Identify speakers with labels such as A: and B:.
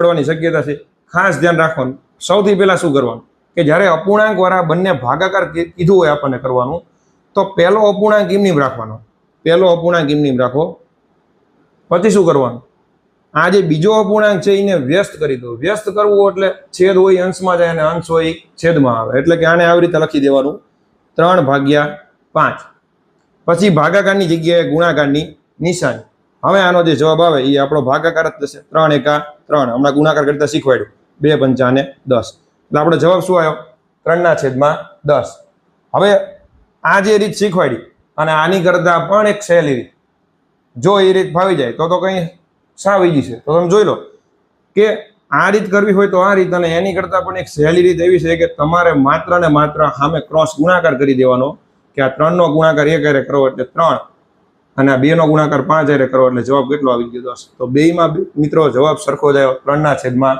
A: પડવાની શક્યતા છે. ખાસ ધ્યાન રાખવાનું. સૌથી પહેલાં શું કરવાનું? કે જ્યારે અપૂર્ણાંકવાળા બંને ભાગાકાર કીધું હોય આપણને કરવાનું, તો પહેલો અપૂર્ણાંક એમની રાખવાનો. પહેલો અપૂર્ણાંક એમની રાખો. પછી શું કરવાનું? આ જે બીજો અપૂર્ણાંક છે, એને વ્યસ્ત કરી દો. વ્યસ્ત કરવું એટલે છેદ હોય અંશમાં જાય અને અંશ હોય છેદમાં આવે. એટલે કે આને આવી રીતે લખી દેવાનું. ત્રણ ભાગ્યા પાંચ. પછી ભાગાકારની જગ્યાએ ગુણાકારની નિશાની. હવે આનો જે જવાબ આવે એ આપણો ભાગાકાર જ થશે. ત્રણ એકા ત્રણ. હમણાં ગુણાકાર કરતા શીખવાડ્યું. બે પંચાને દસ. એટલે આપણો જવાબ શું આવ્યો? ત્રણના છેદમાં દસ. હવે આ જે રીત શીખવાડી અને આની કરતા પણ એક સહેલી રીત. જો એ રીત ફાવી જાય તો તો કંઈ સાવ ઈજી છે તો તમે જોઈ લો કે આ રીત કરવી હોય તો આ રીત અને એની કરતાં પણ એક સહેલી રીત એવી છે કે તમારે માત્ર ને માત્ર સામે ક્રોસ ગુણાકાર કરી દેવાનો કે આ ત્રણનો ગુણાકાર એક કરે કરો એટલે ત્રણ. અને આ બેનો ગુણાકાર પાંચ હારે કરો એટલે જવાબ કેટલો આવી ગયો દસ તો બેયમાં બે- મિત્રો જવાબ સરખો જ આવ્યો. ત્રણના છેદમાં